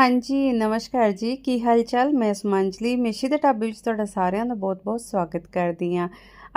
ਹਾਂਜੀ, ਨਮਸਕਾਰ ਜੀ। ਕੀ ਹਾਲ ਚਾਲ ਮੈਂ ਸੁਮੰਜਲੀ ਮੇਸ਼ੀ ਦੇ ਢਾਬੇ ਵਿੱਚ ਤੁਹਾਡਾ ਸਾਰਿਆਂ ਦਾ ਬਹੁਤ-ਬਹੁਤ ਸਵਾਗਤ ਕਰਦੀ ਹਾਂ।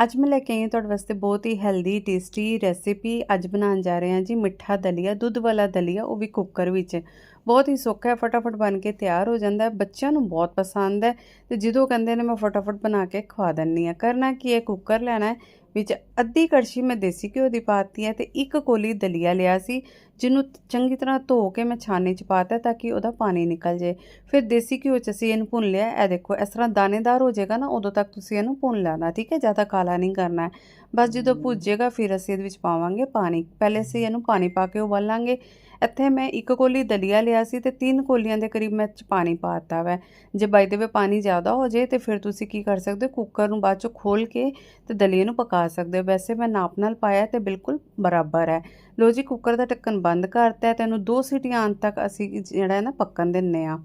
ਅੱਜ ਮੈਂ ਲੈ ਕੇ ਆਈ ਹਾਂ ਤੁਹਾਡੇ ਵਾਸਤੇ ਬਹੁਤ ਹੀ ਹੈਲਦੀ, ਟੇਸਟੀ ਰੈਸਿਪੀ। ਅੱਜ ਬਣਾਉਣ ਜਾ ਰਹੇ ਹਾਂ ਜੀ ਮਿੱਠਾ ਦਲੀਆ, ਦੁੱਧ ਵਾਲਾ ਦਲੀਆ, ਉਹ ਵੀ ਕੁੱਕਰ ਵਿੱਚ। ਬਹੁਤ ਹੀ ਸੌਖਾ ਹੈ ਫਟਾਫਟ ਬਣ ਕੇ ਤਿਆਰ ਹੋ ਜਾਂਦਾ ਹੈ। ਬੱਚਿਆਂ ਨੂੰ ਬਹੁਤ ਪਸੰਦ ਹੈ ਤੇ ਜਦੋਂ ਕਹਿੰਦੇ ਨੇ ਮੈਂ ਫਟਾਫਟ ਬਣਾ ਕੇ ਖਵਾ ਦਿੰਨੀ ਆ ਕਰਨਾ ਕੀ ਹੈ? ਕੁੱਕਰ ਲੈਣਾ ਹੈ ਵਿੱਚ ਅੱਧੀ ਕੜਛੀ ਮੈਂ ਦੇਸੀ ਘਿਓ ਦੀ ਪਾਤੀ ਹੈ ਤੇ ਇੱਕ ਕੋਲੀ ਦਲੀਆ ਲਿਆ ਸੀ ਜਿਹਨੂੰ ਚੰਗੀ ਤਰ੍ਹਾਂ ਧੋ ਕੇ ਮੈਂ ਛਾਨਣੀ 'ਚ ਪਾਤਾ ਤਾਂ ਕਿ ਉਹਦਾ ਪਾਣੀ ਨਿਕਲ ਜੇ ਫਿਰ ਦੇਸੀ ਘਿਓ 'ਚ ਅਸੀਂ ਇਹਨੂੰ ਭੁੰਨ ਲਿਆ। ਇਹ ਦੇਖੋ ਇਸ ਤਰ੍ਹਾਂ ਦਾਣੇਦਾਰ ਹੋ ਜਾਏਗਾ ਨਾ ਉਦੋਂ ਤੱਕ ਤੁਸੀਂ ਇਹਨੂੰ ਭੁੰਨ ਲੈਣਾ ਠੀਕ ਹੈ? ਜ਼ਿਆਦਾ ਕਾਲਾ ਨਹੀਂ ਕਰਨਾ। ਬਸ ਜਦੋਂ ਭੁੱਜੇਗਾ ਫਿਰ ਅਸੀਂ ਇਹਦੇ ਵਿੱਚ ਪਾਵਾਂਗੇ ਪਾਣੀ। ਪਹਿਲੇ ਅਸੀਂ ਇਹਨੂੰ ਪਾਣੀ ਪਾ ਕੇ ਉਬਾਲਾਂਗੇ। ਇੱਥੇ ਮੈਂ ਇੱਕ ਕੋਲੀ ਦਲੀਆ ਲਿਆ ਸੀ ਤੇ ਤਿੰਨ ਕੋਲੀਆਂ ਦੇ ਕਰੀਬ ਮੈਂ ਚ ਪਾਣੀ ਪਾਤਾ ਵੈ। ਜੇ ਬਾਈ ਦੇ ਵੇ ਪਾਣੀ ਜ਼ਿਆਦਾ ਹੋ ਜੇ ਤੇ ਫਿਰ ਤੁਸੀਂ ਕੀ ਕਰ ਸਕਦੇ ਹੋ? ਕੁੱਕਰ ਨੂੰ ਬਾਅਦ ਚੋਂ ਖੋਲ ਕੇ ਤੇ ਦਲੀਏ ਨੂੰ ਪਕਾ ਸਕਦੇ ਹੋ। ਵੈਸੇ ਮੈਂ ਨਾਪ ਨਾਲ ਪਾਇਆ ਤੇ ਬਿਲਕੁਲ ਬਰਾਬਰ ਹੈ। ਲੋ ਜੀ ਕੁੱਕਰ ਦਾ ਢੱਕਣ ਬੰਦ ਕਰਤਾ ਤੇ ਇਹਨੂੰ ਦੋ ਸੀਟੀਆਂ ਆਉਣ ਤੱਕ ਅਸੀਂ ਜਿਹੜਾ ਹੈ ਨਾ ਪੱਕਣ ਦਿੰਨੇ ਆ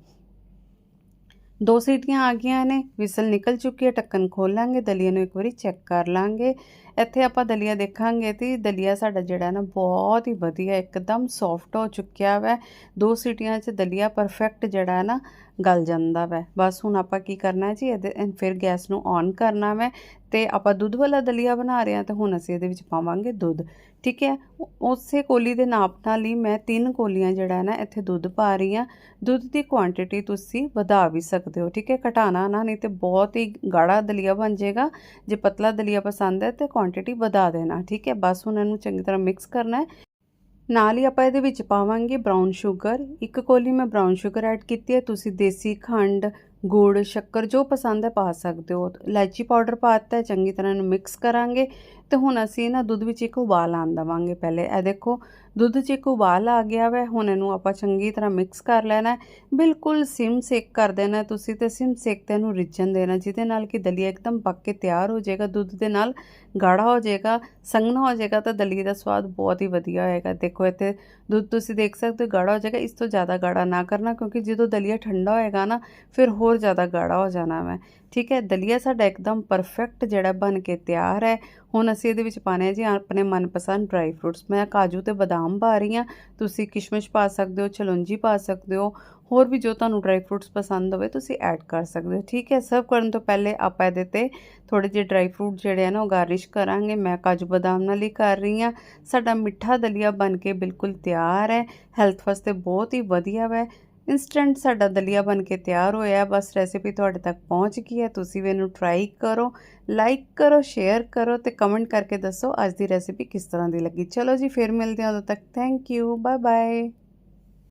ਦੋ ਸੀਟੀਆਂ ਆ ਗਈਆਂ ਨੇ, ਵਿਸਲ ਨਿਕਲ ਚੁੱਕੀ ਹੈ ਢੱਕਣ ਖੋਲਾਂਗੇ, ਦਲੀਆ ਨੂੰ ਇੱਕ ਵਾਰੀ ਚੈੱਕ ਕਰ ਲਾਂਗੇ। ਇੱਥੇ ਆਪਾਂ ਦਲੀਆ ਦੇਖਾਂਗੇ ਤੇ ਦਲੀਆ ਸਾਡਾ ਜਿਹੜਾ ਨਾ ਬਹੁਤ ਹੀ ਵਧੀਆ, ਇੱਕਦਮ ਸੌਫਟ ਹੋ ਚੁੱਕਿਆ ਵੈ। ਦੋ ਸੀਟੀਆਂ 'ਚ ਦਲੀਆ ਪਰਫੈਕਟ ਜਿਹੜਾ ਨਾ ਗਲ ਜਾਂਦਾ ਵੈ। ਬਸ ਹੁਣ ਆਪਾਂ ਕੀ ਕਰਨਾ ਜੀ, ਇਹਦੇ ਫਿਰ ਗੈਸ ਨੂੰ ਔਨ ਕਰਨਾ ਵੈ ਤੇ ਆਪਾਂ ਦੁੱਧ ਵਾਲਾ ਦਲੀਆ ਬਣਾ ਰਹੇ ਹਾਂ ਤੇ ਹੁਣ ਅਸੀਂ ਇਹਦੇ ਵਿੱਚ ਪਾਵਾਂਗੇ ਦੁੱਧ। ਠੀਕ ਹੈ? ਉਸੇ ਕੋਲੀ ਦੇ ਨਾਪ ਨਾਲ ਹੀ ਮੈਂ ਤਿੰਨ ਕੋਲੀਆਂ ਜਿਹੜਾ ਨਾ ਇੱਥੇ ਦੁੱਧ ਪਾ ਰਹੀ ਹਾਂ। ਦੁੱਧ ਦੀ ਕੁਆਂਟੀਟੀ ਤੁਸੀਂ ਵਧਾ ਵੀ ਸਕਦੇ ਹੋ, ਠੀਕ ਹੈ? ਘਟਾਣਾ ਨਾ, ਨਹੀਂ ਤੇ ਬਹੁਤ ਹੀ ਗਾੜਾ ਦਲੀਆ ਬਣ ਜਾਏਗਾ। ਜੇ ਪਤਲਾ ਦਲੀਆ ਪਸੰਦ ਹੈ ਤੇ ਕੁਆਂਟੀਟੀ ਵਧਾ ਦੇਣਾ, ਠੀਕ ਹੈ? ਬਸ ਹੁਣ ਇਹਨੂੰ ਚੰਗੀ ਤਰ੍ਹਾਂ ਮਿਕਸ ਕਰਨਾ ਹੈ। ਨਾਲ ਹੀ ਆਪਾਂ ਇਹਦੇ ਵਿੱਚ ਪਾਵਾਂਗੇ ਬ੍ਰਾਊਨ ਸ਼ੂਗਰ ਇੱਕ ਕੋਲੀ ਮੈਂ ਬ੍ਰਾਊਨ ਸ਼ੂਗਰ ਐਡ ਕੀਤੀ ਹੈ। ਤੁਸੀਂ ਦੇਸੀ ਖੰਡ, ਗੁੜ, ਸ਼ੱਕਰ ਜੋ ਪਸੰਦ ਹੈ ਪਾ ਸਕਦੇ ਹੋ। ਇਲਾਇਚੀ ਪਾਊਡਰ ਪਾਤਾ ਚੰਗੀ ਤਰ੍ਹਾਂ ਨੂੰ ਮਿਕਸ ਕਰਾਂਗੇ। ਤੇ ਹੁਣ ਅਸੀਂ ਨਾ ਦੁੱਧ ਵਿੱਚ ਇੱਕ ਉਬਾਲ ਆਣ ਦਵਾਂਗੇ ਪਹਿਲੇ। ਇਹ ਦੇਖੋ, ਦੁੱਧ 'ਚ ਇੱਕ ਉਬਾਲ ਆ ਗਿਆ ਵੈ, ਹੁਣ ਇਹਨੂੰ ਆਪਾਂ ਚੰਗੀ ਤਰ੍ਹਾਂ ਮਿਕਸ ਕਰ ਲੈਣਾ ਬਿਲਕੁਲ ਸਿਮ ਸੇਕ ਕਰ ਦੇਣਾ ਤੁਸੀਂ ਤੇ ਸਿਮ ਸੇਕ ਤੇ ਇਹਨੂੰ ਰਿੱਝਣ ਦੇਣਾ ਜਿਹਦੇ ਨਾਲ ਕਿ ਦਲੀਆ ਇੱਕਦਮ ਪੱਕ ਕੇ ਤਿਆਰ ਹੋ ਜਾਏਗਾ, ਦੁੱਧ ਦੇ ਨਾਲ ਗਾੜਾ ਹੋ ਜਾਏਗਾ, ਸੰਘਣਾ ਹੋ ਜਾਏਗਾ ਤਾਂ ਦਲੀਏ ਦਾ ਸਵਾਦ ਬਹੁਤ ਹੀ ਵਧੀਆ ਹੋਏਗਾ। ਦੇਖੋ, ਇੱਥੇ ਦੁੱਧ ਤੁਸੀਂ ਦੇਖ ਸਕਦੇ ਹੋ ਗਾੜਾ ਹੋ ਜਾਏਗਾ, ਇਸ ਤੋਂ ਜ਼ਿਆਦਾ ਗਾੜਾ ਨਾ ਕਰਨਾ, ਕਿਉਂਕਿ ਜਦੋਂ ਦਲੀਆ ਠੰਡਾ ਹੋਏਗਾ ਨਾ, ਫਿਰ ਹੋਰ ਜ਼ਿਆਦਾ ਗਾੜਾ ਹੋ ਜਾਣਾ ਮੈਂ ਠੀਕ ਹੈ, ਦਲੀਆ ਸਾਡਾ ਇੱਕਦਮ ਪਰਫੈਕਟ ਜਿਹੜਾ ਬਣ ਕੇ ਤਿਆਰ ਹੈ। ਹੁਣ ਅਸੀਂ ਇਹਦੇ ਵਿੱਚ ਪਾਣੇ ਜੀ ਆਪਣੇ ਮਨਪਸੰਦ ਡਰਾਈ ਫਰੂਟਸ ਮੈਂ ਕਾਜੂ ਤੇ ਬਦਾਮ ਪਾ ਰਹੀ ਹਾਂ। ਤੁਸੀਂ ਕਿਸ਼ਮਿਸ਼ ਪਾ ਸਕਦੇ ਹੋ ਚਲੁੰਜੀ ਪਾ ਸਕਦੇ ਹੋ। ਹੋਰ ਵੀ ਜੋ ਤੁਹਾਨੂੰ ਡਰਾਈ ਫਰੂਟਸ ਪਸੰਦ ਹੋਵੇ, ਤੁਸੀਂ ਐਡ ਕਰ ਸਕਦੇ ਹੋ। ਠੀਕ ਹੈ ਸਰਵ ਕਰਨ ਤੋਂ ਪਹਿਲੇ ਆਪਾਂ ਇਹਦੇ ਤੇ ਥੋੜੇ ਜਿਹੇ ਡਰਾਈ ਫਰੂਟ ਜਿਹੜੇ ਆ ਨਾ, ਉਹ ਗਾਰਨਿਸ਼ ਕਰਾਂਗੇ। ਮੈਂ ਕਾਜੂ ਬਦਾਮ ਨਾਲ ਹੀ ਕਰ ਰਹੀ ਹਾਂ। ਸਾਡਾ ਮਿੱਠਾ ਦਲੀਆ ਬਣ ਕੇ ਬਿਲਕੁਲ ਤਿਆਰ ਹੈ। ਹੈਲਥ ਵਾਸਤੇ ਬਹੁਤ ਹੀ ਵਧੀਆ ਹੈ ਇਨਸਟੈਂਟ ਸਾਡਾ ਦਲੀਆ ਬਣ ਕੇ ਤਿਆਰ ਹੋਇਆ। ਬਸ ਰੈਸਿਪੀ ਤੁਹਾਡੇ ਤੱਕ ਪਹੁੰਚ ਗਈ ਹੈ। ਤੁਸੀਂ ਵੀ ਇਹਨੂੰ ਟਰਾਈ ਕਰੋ ਲਾਈਕ ਕਰੋ ਸ਼ੇਅਰ ਕਰੋ ਤੇ ਕਮੈਂਟ ਕਰਕੇ ਦੱਸੋ ਅੱਜ ਦੀ ਰੈਸਿਪੀ ਕਿਸ ਤਰ੍ਹਾਂ ਦੀ ਲੱਗੀ। ਚਲੋ ਜੀ, ਫਿਰ ਮਿਲਦੇ ਹਾਂ ਉਦੋਂ ਤੱਕ। Thank you bye bye